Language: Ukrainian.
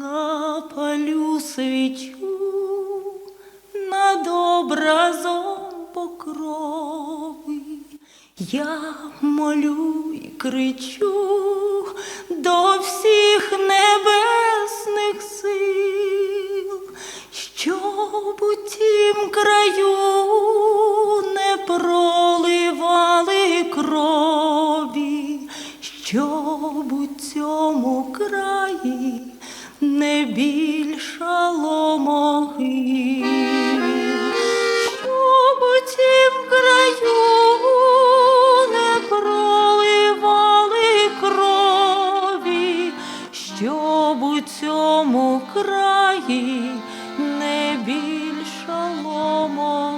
Запалю свічу над образом покрови. Я молю і кричу до всіх небесних сил, щоб у тім краю не проливали крові, щоб у цьому краї не більшало могил, щоб у тім краю не проливали крові, щоб у цьому краї не більшало могил.